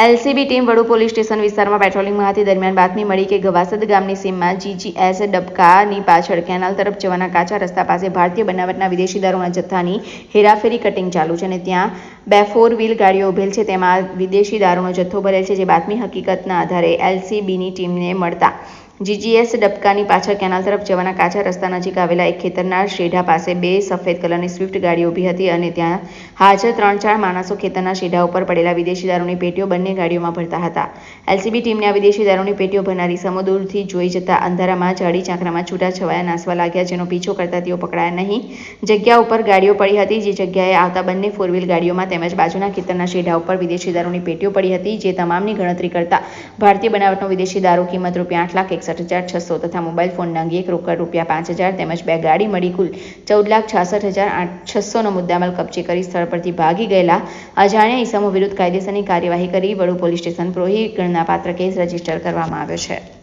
LCB team Vadu police station વિસ્તારમાં પેટ્રોલિંગમાં હતી દરમિયાન બાતમી મળી કે ગવાસદ ગામની સીમમાં જીજીએસ ડબકાની પાછળ કેનાલ તરફ જવાના કાચા રસ્તા પાસે ભારતીય બનાવટના વિદેશી દારૂના જથ્થાની હેરાફેરી કટિંગ ચાલુ છે અને ત્યાં બે ફોર વ્હીલ ગાડીઓ ઉભેલ છે. તેમાં વિદેશી દારૂનો જથ્થો ભરેલ છે, જે બાતમી હકીકતના આધારે એલસીબીની ટીમને મળતા જીજીએસ ડબકાની પાછળ કેનાલ તરફ જવાના કાચા રસ્તા નજીક આવેલા એક ખેતરના શેઢા પાસે બે સફેદ કલરની સ્વિફ્ટ ગાડી ઊભી હતી અને ત્યાં હાજર ત્રણ ચાર માણસો ખેતરના શેઢા ઉપર પડેલા વિદેશી દારૂની પેટીઓ બંને ગાડીઓમાં ભરતા હતા. એલસીબી ટીમને આ વિદેશી દારૂની પેટીઓ ભરનારી સમો જોઈ જતા અંધારામાં, જાડી ચાંકરામાં છૂટા છવાયા નાસવા લાગ્યા, જેનો પીછો કરતા તેઓ પકડાયા નહીં. જગ્યા ઉપર ગાડીઓ પડી હતી, જે જગ્યાએ આવતા બંને ફોર વ્હીલ ગાડીઓમાં તેમજ બાજુના ખેતરના શેઢા ઉપર વિદેશી દારૂની પેટીઓ પડી હતી, જે તમામની ગણતરી કરતા ભારતીય બનાવટનો વિદેશી દારૂ કિંમત રૂપિયા આઠ લાખ એકસઠ હજાર છસો તથા મોબાઈલ ફોન અંગે એક રોકડ રૂપિયા પાંચ હજાર તેમજ બે ગાડી મળી કુલ ચૌદ લાખ છાસઠ હજાર આઠ છસોનો મુદ્દામાલ કબજે કરી સ્થળ પરથી ભાગી ગયેલા અજાણ્યા ઈસમો વિરુદ્ધ કાયદેસરની કાર્યવાહી કરી વડુ પોલીસ સ્ટેશન પ્રોહી ગણનાપાત્ર કેસ રજિસ્ટર કરવામાં આવ્યો છે.